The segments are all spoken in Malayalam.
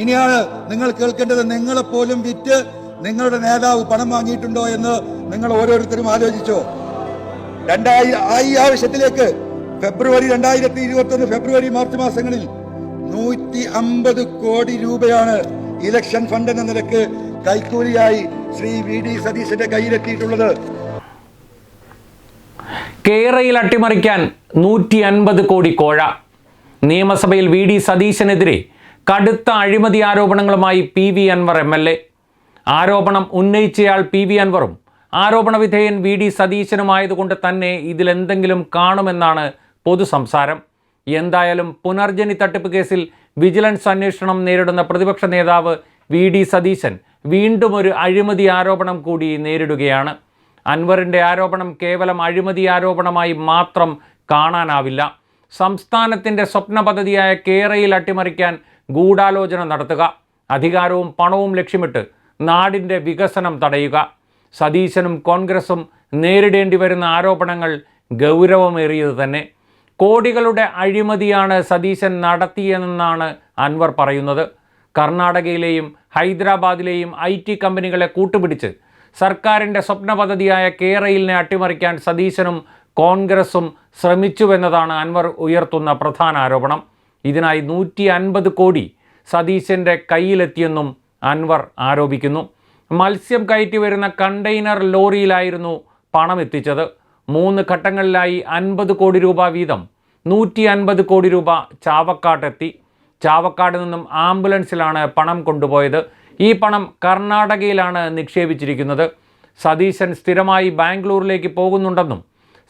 ഇനിയാണ് നിങ്ങൾ കേൾക്കേണ്ടത് നിങ്ങളെപ്പോലും വിറ്റ് നിങ്ങളുടെ നേതാവ് പണം വാങ്ങിയിട്ടുണ്ടോ എന്ന് നിങ്ങൾ ഓരോരുത്തരും ആലോചിച്ചോ. രണ്ടായി ഈ ആവശ്യത്തിലേക്ക് ഫെബ്രുവരി രണ്ടായിരത്തി ഇരുപത്തി ഒന്ന് ഫെബ്രുവരി മാർച്ച് മാസങ്ങളിൽ നൂറ്റി അമ്പത് കോടി രൂപയാണ് ഇലക്ഷൻ ഫണ്ട് എന്ന നിലയ്ക്ക് കൈക്കൂലിയായി ശ്രീ വി ഡി സതീശന്റെ കയ്യിലെത്തിയിട്ടുള്ളത്. കേരയിൽ അട്ടിമറിക്കാൻ നൂറ്റി അൻപത് കോടി കോഴ. നിയമസഭയിൽ വി ഡി സതീശനെതിരെ കടുത്ത അഴിമതി ആരോപണങ്ങളുമായി P V Anwar M L A. ആരോപണം ഉന്നയിച്ചയാൾ പി വി അൻവറും ആരോപണ വിധേയൻ വി ഡി സതീശനുമായതുകൊണ്ട് തന്നെ ഇതിലെന്തെങ്കിലും കാണുമെന്നാണ് പൊതുസംസാരം എന്തായാലും പുനർജനി തട്ടിപ്പ് കേസിൽ വിജിലൻസ് അന്വേഷണം നേരിടുന്ന പ്രതിപക്ഷ നേതാവ് വി ഡി സതീശൻ വീണ്ടും ഒരു അഴിമതി ആരോപണം കൂടി നേരിടുകയാണ്. അൻവറിന്റെ ആരോപണം കേവലം അഴിമതി ആരോപണമായി മാത്രം കാണാനാവില്ല. സംസ്ഥാനത്തിന്റെ സ്വപ്ന പദ്ധതിയായ കേരയിൽ അട്ടിമറിക്കാൻ ഗൂഢാലോചന നടത്തുക. അധികാരവും പണവും ലക്ഷ്യമിട്ട് നാടിന്റെ വികസനം തടയുക. സതീശനും കോൺഗ്രസും നേരിടേണ്ടി വരുന്ന ആരോപണങ്ങൾ ഗൗരവമേറിയത് തന്നെ. കോടികളുടെ അഴിമതിയാണ് സതീശൻ നടത്തിയതെന്നാണ് അൻവർ പറയുന്നത്. കർണാടകയിലെയും ഹൈദരാബാദിലെയും ഐ ടി കമ്പനികളെ കൂട്ടുപിടിച്ച് സർക്കാരിന്റെ സ്വപ്ന പദ്ധതിയായ കേരയിലിനെ അട്ടിമറിക്കാൻ സതീശനും കോൺഗ്രസും ശ്രമിച്ചുവെന്നതാണ് അൻവർ ഉയർത്തുന്ന പ്രധാന ആരോപണം. ഇതിനായി നൂറ്റി അൻപത് കോടി സതീശന്റെ കയ്യിലെത്തിയെന്നും അൻവർ ആരോപിക്കുന്നു. മത്സ്യം കയറ്റി വരുന്ന കണ്ടെയ്നർ ലോറിയിലായിരുന്നു പണം എത്തിച്ചത് മൂന്ന് ഘട്ടങ്ങളിലായി അൻപത് കോടി രൂപ വീതം നൂറ്റി അൻപത് കോടി രൂപ ചാവക്കാട്ടെത്തി. ചാവക്കാട് നിന്നും ആംബുലൻസിലാണ് പണം കൊണ്ടുപോയത്. ഈ പണം കർണാടകയിലാണ് നിക്ഷേപിച്ചിരിക്കുന്നത്. സതീശൻ സ്ഥിരമായി ബാംഗ്ലൂരിലേക്ക് പോകുന്നുണ്ടെന്നും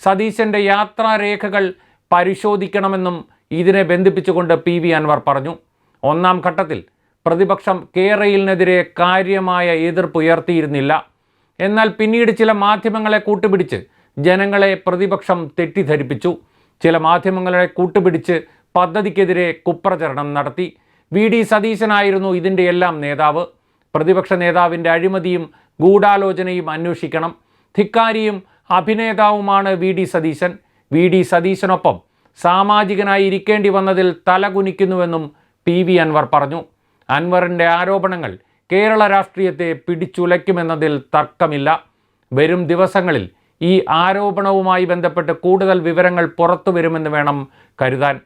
സതീശന്റെ യാത്രാരേഖകൾ പരിശോധിക്കണമെന്നും ഇതിനെ ബന്ധിപ്പിച്ചുകൊണ്ട് പി വി അൻവർ പറഞ്ഞു ഒന്നാം ഘട്ടത്തിൽ പ്രതിപക്ഷം കേരയിലിനെതിരെ കാര്യമായ എതിർപ്പ് ഉയർത്തിയിരുന്നില്ല. എന്നാൽ പിന്നീട് ചില മാധ്യമങ്ങളെ കൂട്ടുപിടിച്ച് ജനങ്ങളെ പ്രതിപക്ഷം തെറ്റിദ്ധരിപ്പിച്ചു. ചില മാധ്യമങ്ങളെ കൂട്ടുപിടിച്ച് പദ്ധതിക്കെതിരെ കുപ്രചരണം നടത്തി. വി ഡി സതീശനായിരുന്നു ഇതിന്റെ എല്ലാം നേതാവ്. പ്രതിപക്ഷ നേതാവിന്റെ അഴിമതിയും ഗൂഢാലോചനയും അന്വേഷിക്കണം. ധിക്കാരിയും അഭിനേതാവുമാണ് V D Satheesan. V D സതീശനൊപ്പം സാമാജികനായി ഇരിക്കേണ്ടി വന്നതിൽ തലകുനിക്കുന്നുവെന്നും പി വി അൻവർ പറഞ്ഞു. അൻവറിന്റെ ആരോപണങ്ങൾ കേരള രാഷ്ട്രീയത്തെ പിടിച്ചുലയ്ക്കുമെന്നതിൽ തർക്കമില്ല. വരും ദിവസങ്ങളിൽ ഈ ആരോപണവുമായി ബന്ധപ്പെട്ട് കൂടുതൽ വിവരങ്ങൾ പുറത്തു വരുമെന്ന് വേണം കരുതാൻ.